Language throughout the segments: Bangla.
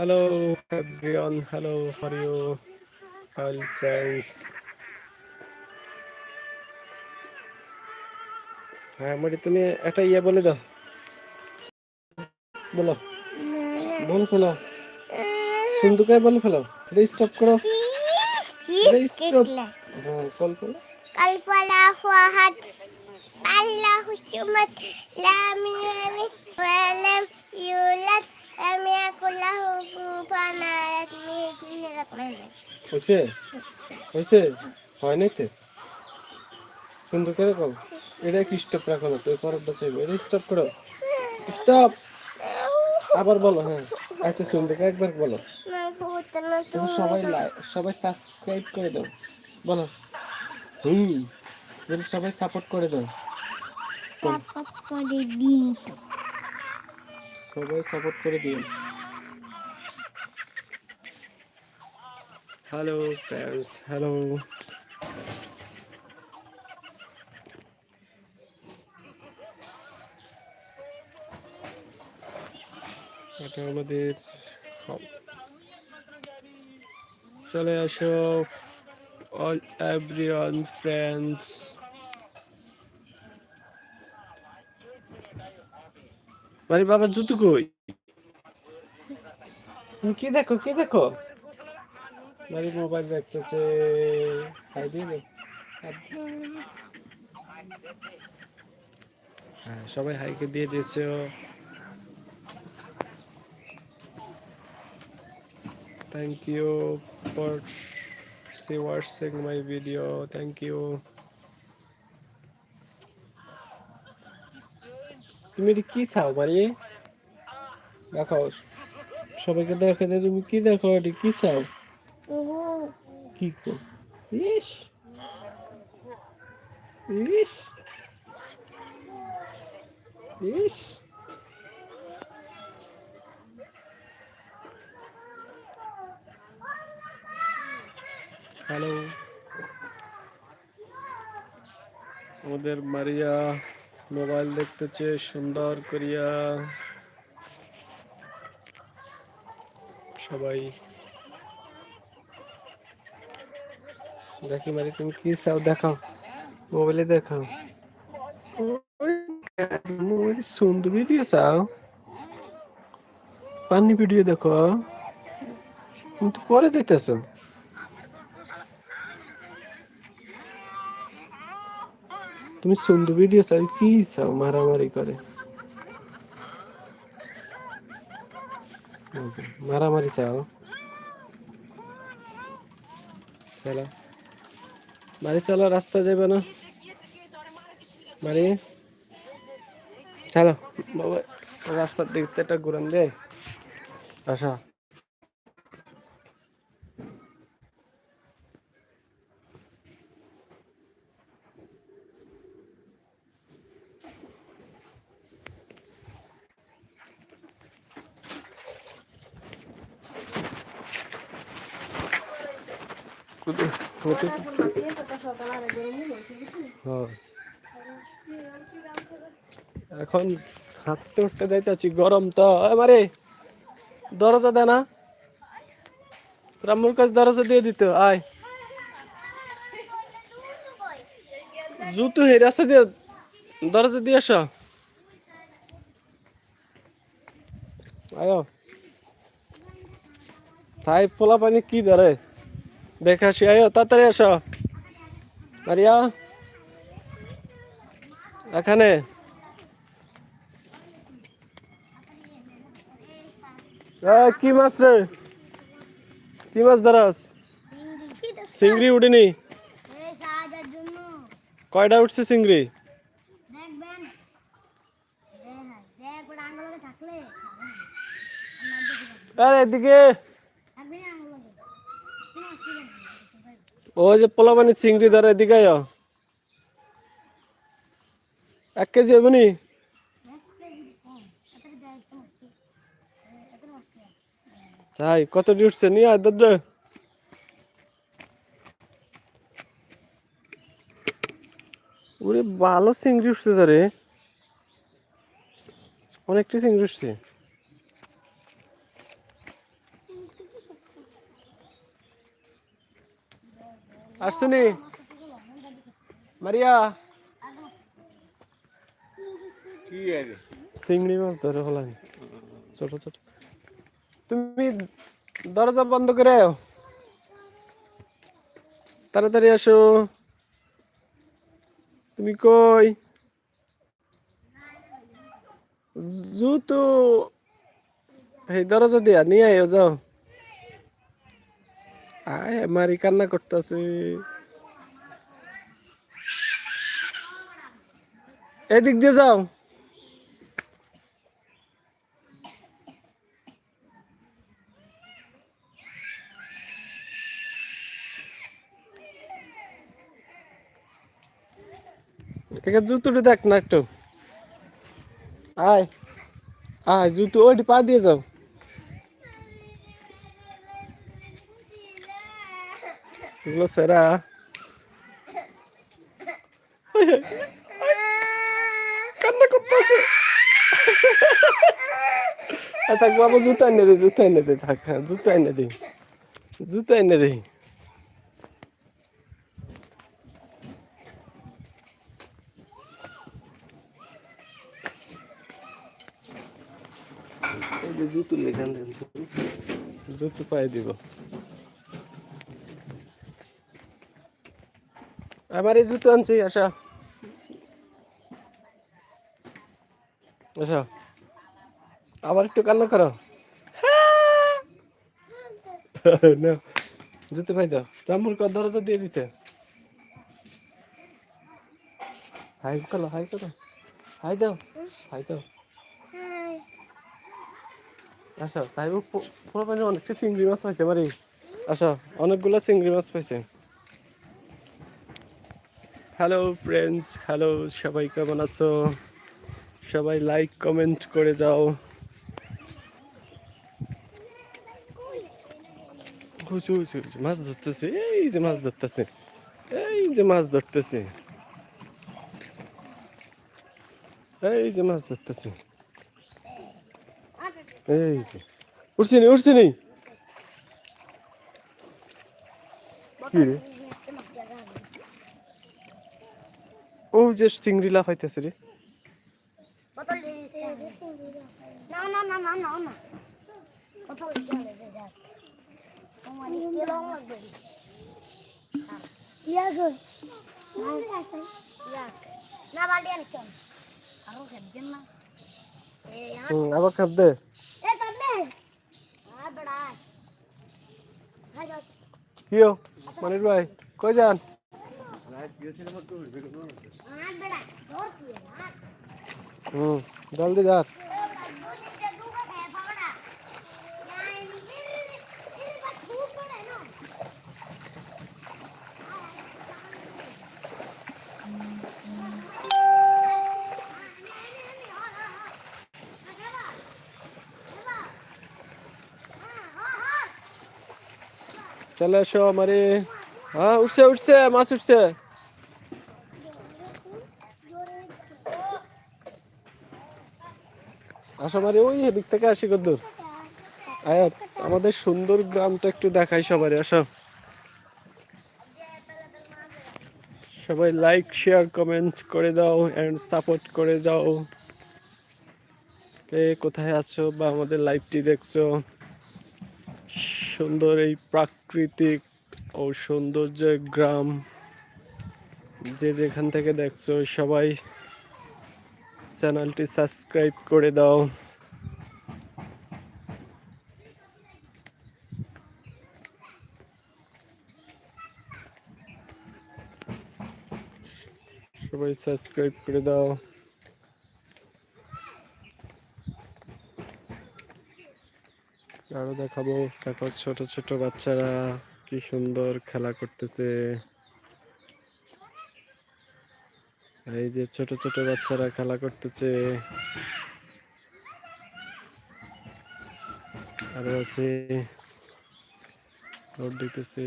Hello everyone, hello, how are you? All friends. হ্যাঁ মানে তুমি একটা ইয়ে বলে দাও। বলো। বল ফেলো। সুন্দুকে বল ফেলো। এটা স্টপ করো। এটা স্টপ হ্যাঁ কল করো কল্পনা হাত আল্লাহু সুমাত লা মিন ওয়া হয়েছে? তো? সুন্দর করে কি স্টপ রাখো স্টপ করো। স্টপ আবার বলো হ্যাঁ। আচ্ছা সুন্দর একবার বলো। সবাই সবাই সাবস্ক্রাইব করে দাও। বলো। হুম। সবাই সাপোর্ট করে দাও। সাপোর্ট করে দিই সবাই সাপোর্ট করে দিও। হ্যালো ফ্রেন্ডস হ্যালো এটা আমাদের চলে আসো অল এভরিওয়ান ফ্রেন্ডস বাড়ি বাবা জুতো কই? তুমি কি দেখো কি দেখো? বাড়ি মোবাইল দেখতেছে। হাই দিয়ে দে। হ্যাঁ সবাই হাইকে দিয়ে দিয়েছে। Thank you for see watching my video thank তুমি এটা কি চাও বাড়ি দেখাও, সবাইকে দেখে দে, তুমি কি দেখো, এটা কি চাও? কি কো? ইস! ইস! ইস! হ্যালো আমাদের মারিয়া মোবাইল দেখতেছে সুন্দর করিয়া সবাই দেখি মারি, তুমি কি চাও? দেখাও। মোবাইলে দেখাও। মোবাইল সুন্দর ভিডিও চাও? পানি ভিডিও দেখো। তুমি তো পরে যেতেছো তুমি সুন্দর ভিডিও চাও কি চাও মারামারি করে? মারামারি চাও? চলো বাড়ি চলো, রাস্তা যাবে না। বাড়ি? চলো, বাবা, রাস্তার দিক থেকে একটা ঘুরান দে। আসা। হ্যাঁ। এখন হাঁটতে উঠতে যাইতেছি গরম তো। এবারে দরজা দে না। রামুর কাছে দরজা দিয়ে দিত, আয়। জুতো হে, রাস্তা দিয়ে দরজা দিয়ে আসো। আয়ো। তাই পোলা পানি কি ধরে? দেখে আসি আয়ো তাড়াতাড়ি আসো মারিয়া এখানে এই, কি মাছ রে কি মাছ ধরাস চিংড়ি উঠিনি জন্য কয়টা উঠছে চিংড়ি দেখবেন দেখ ওটা আঙ্গুলকে থাকলে আরে এদিকে ওই যে পোলা পানি চিংড়ি ধরে এদিকে এক কেজি হবে নি? তাই, কত উঠছে? নিয়ে আয় দাদা ওরে ভালো চিংড়ি উঠছে ধরে অনেকটা চিংড়ি উঠছে। কি আরে? চিংড়ি মাছ ধরে হলাম ছোট ছোট। তুমি দরজা বন্ধ করে। তাড়াতাড়ি আসো। তুমি কই? জুতো। এই দরজা দিয়া নিয়ে আয়ো যাও। আয়, মারি কান্না করতেছে। এদিক দিয়ে যাও। জুতোটা দেখ না একটু। আয় আয়, জুতো ওইটি পা দিয়ে যাও। এগুলো সেরা কান্না করতেছে থাক বাবা জুতো এনে দে জুতো এনে দে থাক হ্যাঁ, জুতো এনে দে জুতো এনে দে জুতো লেখান জুতো পায়ে দিব আমার এই জুতো আনছি আশা আশা আবার একটু কান্না করো। জুতো পাই দাও। জামুর কর, দরজা দিয়ে দিতে। হাই করো হাই করো। হাই দাও হাই দাও। আচ্ছা সাহেব পুরো অনেকটা চিংড়ি মাছ পাইছে বাড়ি আচ্ছা অনেকগুলো চিংড়ি মাছ পাইছে। হ্যালো ফ্রেন্ডস হ্যালো সবাই কেমন আছো? সবাই লাইক কমেন্ট করে যাও। মাছ ধরতেছে। এই যে মাছ ধরতেছে। এই যে মাছ ধরতেছে। এই যে মাছ ধরতেছে। এই যে। উঠছি নি উঠছি নি। কি রে? যে চিংড়ি লাফাইতেছে রে। আবার খাপ দে। কিও মানির ভাই কই যান? রাত গিয়েছিল আমার তো ভিডিও করো আর বেড়া। ধর তুই, আর। হুম জলদি যার চলে এসো আমারে হ্যাঁ উঠছে উঠছে মাছ উঠছে আসো মারি, ওই এদিক থেকে আসি কদ্দুর। আয়াত আমাদের সুন্দর গ্রামটা একটু দেখাই সবারই আসো। সবাই লাইক শেয়ার কমেন্ট করে দাও এন্ড সাপোর্ট করে যাও। কে কোথায় আছো বা আমাদের লাইভটি দেখছ? সুন্দর এই প্রাকৃতিক ও সৌন্দর্য গ্রাম। যে যেখান থেকে দেখছ সবাই চ্যানেলটি সাবস্ক্রাইব করে দাও। সবাই সাবস্ক্রাইব করে দাও। আরও দেখাবো, দেখো ছোট ছোট বাচ্চারা কি সুন্দর খেলা করতেছে। এই যে ছোট ছোট বাচ্চারা খেলা করতেছে। আরও আছে। দৌড় দিতেছে।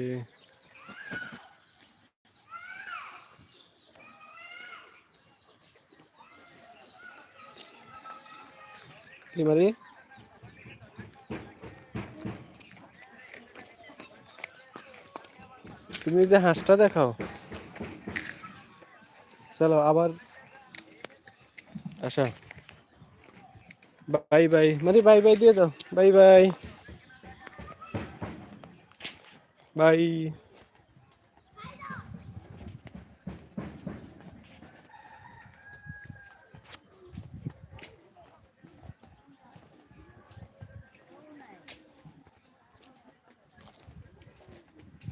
তুমি যে হাঁসটা দেখাও। চলো আবার আচ্ছা। Bye bye. মানে বাই বাই দিয়ে দাও। Bye bye. বাই।